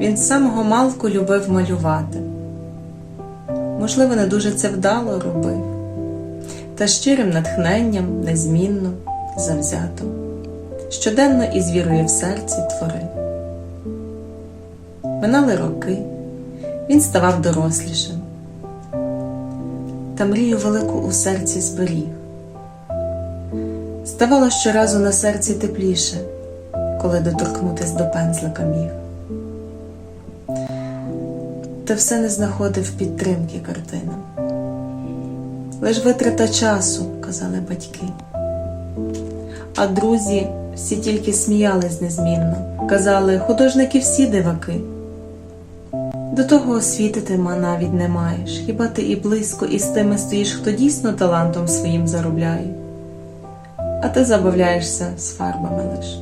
Він з самого малку любив малювати. Можливо, не дуже це вдало робив, та щирим натхненням, незмінно, завзято, щоденно із вірою в серці творив. Минали роки, він ставав дорослішим, та мрію велику у серці зберіг. Ставало щоразу на серці тепліше, коли доторкнутись до пензлика міг. Та все не знаходив підтримки картинам. Лиш витрата часу, казали батьки. А друзі всі тільки сміялись незмінно, казали, художники всі диваки. До того освіти ти навіть не маєш, хіба ти і близько із тими стоїш, хто дійсно талантом своїм заробляє, а ти забавляєшся з фарбами лиш.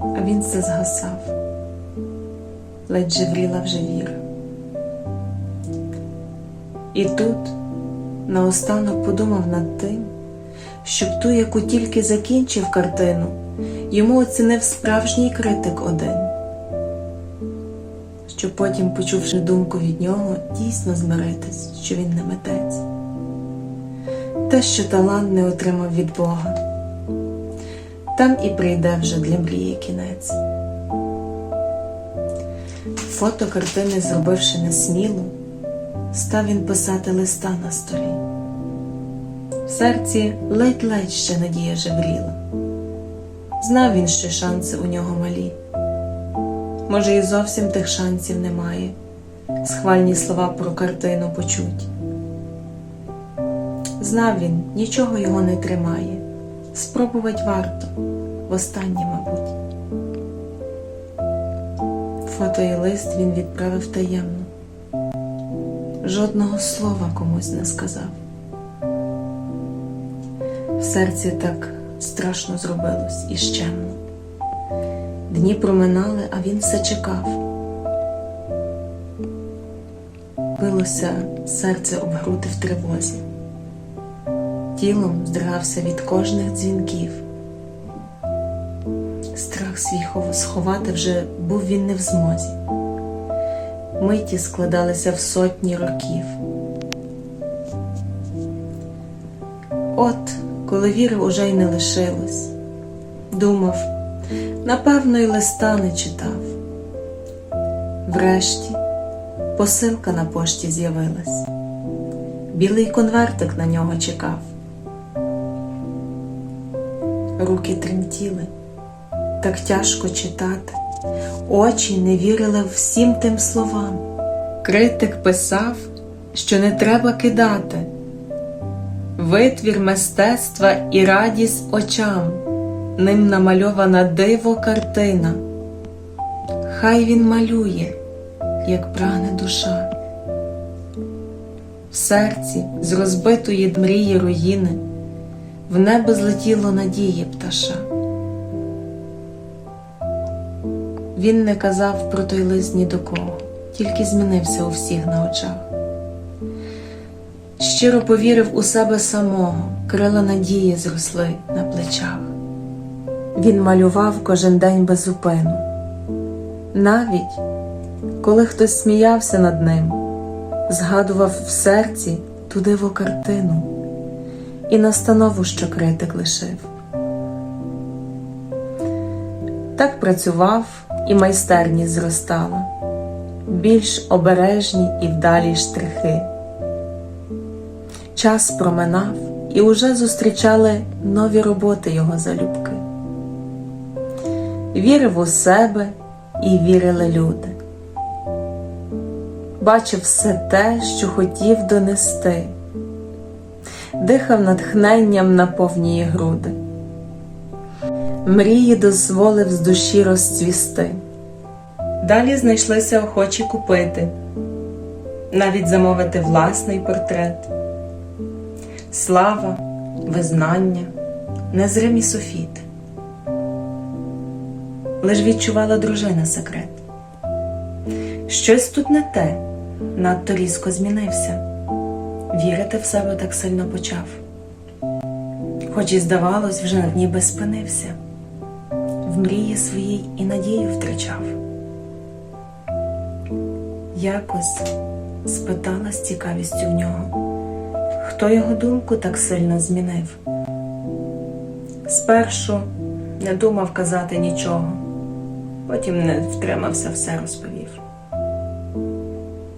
А він все згасав, ледь жевріла вже віра. І тут наостанок подумав над тим, щоб ту, яку тільки закінчив картину, йому оцінив справжній критик один щоб потім, почувши думку від нього, дійсно змиритись, що він не митець. Те, що талант не отримав від Бога, там і прийде вже для мрії кінець. Фото картини, зробивши несміло, став він писати листа на столі. В серці ледь-ледь ще надія жевріла. Знав він, що шанси у нього малі може, і зовсім тих шансів немає, схвальні слова про картину почуть. Знав він, нічого його не тримає, спробувати варто, востаннє, мабуть. Фото і лист він відправив таємно, жодного слова комусь не сказав. В серці так страшно зробилось і щемно. Дні проминали, а він все чекав. Билося серце об груди в тривозі, тілом здригався від кожних дзвінків. Свій сховати вже був він не в змозі. Миті складалися в сотні років. От, коли віри уже й не лишилось, думав. Напевно, й листа не читав. Врешті посилка на пошті з'явилась. Білий конвертик на нього чекав. Руки тремтіли, так тяжко читати, очі не вірили всім тим словам. Критик писав, що не треба кидати, витвір мистецтва і радість очам ним намальована диво картина. Хай він малює, як прагне душа. В серці з розбитої мрії руїни в небо злетіло надії пташа. Він не казав про той лист ні до кого, тільки змінився у всіх на очах. Щиро повірив у себе самого, крила надії зросли на плечах. Він малював кожен день без зупину. Навіть коли хтось сміявся над ним, згадував в серці ту диву картину і настанову, що критик лишив. Так працював і майстерність зростала, більш обережні і вдалі штрихи. Час проминав і уже зустрічали нові роботи його залюбки вірив у себе і вірили люди. Бачив все те, що хотів донести, дихав натхненням на повні груди, мрії дозволив з душі розцвісти. Далі знайшлися охочі купити, навіть замовити власний портрет, слава, визнання, незримі софіти лиш відчувала дружина секрет. Щось тут не те, надто різко змінився, вірити в себе так сильно почав, хоч і здавалось, вже ніби спинився, мрії своїй і надію втрачав. Якось спитала з цікавістю в нього, хто його думку так сильно змінив. Спершу не думав казати нічого, потім не втримався, все розповів.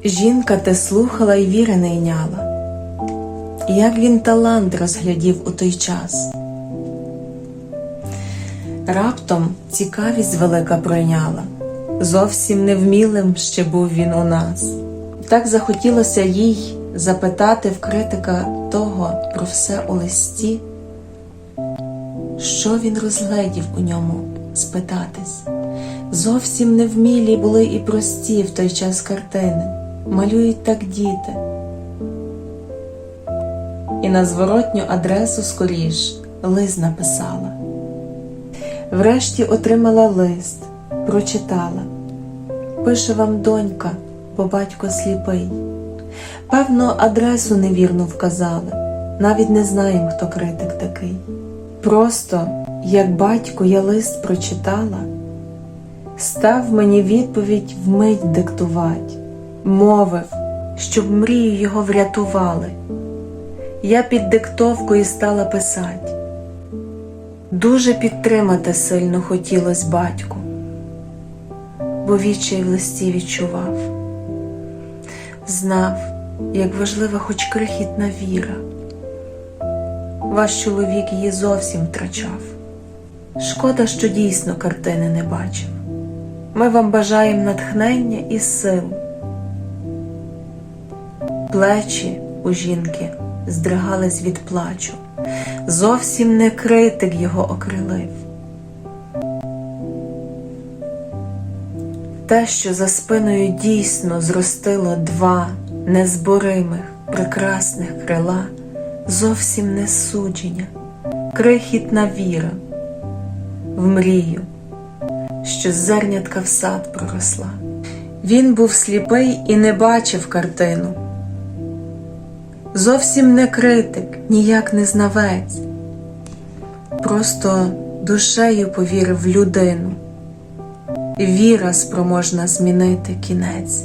Жінка те слухала і віри не йняла, як він талант розглядів у той час. Раптом цікавість велика пройняла, зовсім невмілим ще був він у нас. Так захотілося їй запитати в критика того про все у листі, що він розгледів у ньому, спитатись. Зовсім невмілі були і прості в той час картини, малюють так діти. І на зворотню адресу скоріш лист написала. Врешті отримала лист, прочитала. Пише вам донька, бо батько сліпий. Певно, адресу невірно вказали, навіть не знаємо, хто критик такий. Просто, як батько, я лист прочитала, став мені відповідь вмить диктувати, мовив, щоб мрію його врятували. Я під диктовкою стала писати. Дуже підтримати сильно хотілось батьку, бо відчай в листі відчував, знав, як важлива хоч крихітна віра. Ваш чоловік її зовсім втрачав. Шкода, що дійсно картини не бачив. Ми вам бажаємо натхнення і сил. Плечі у жінки здригались від плачу. Зовсім не критик його окрилив. Те, що за спиною дійсно зростило два незборимих, прекрасних крила, зовсім не судження, крихітна віра в мрію, що з зернятка в сад проросла. Він був сліпий і не бачив картину. Зовсім не критик, ніяк не знавець, просто душею повірив в людину, віра спроможна змінити кінець.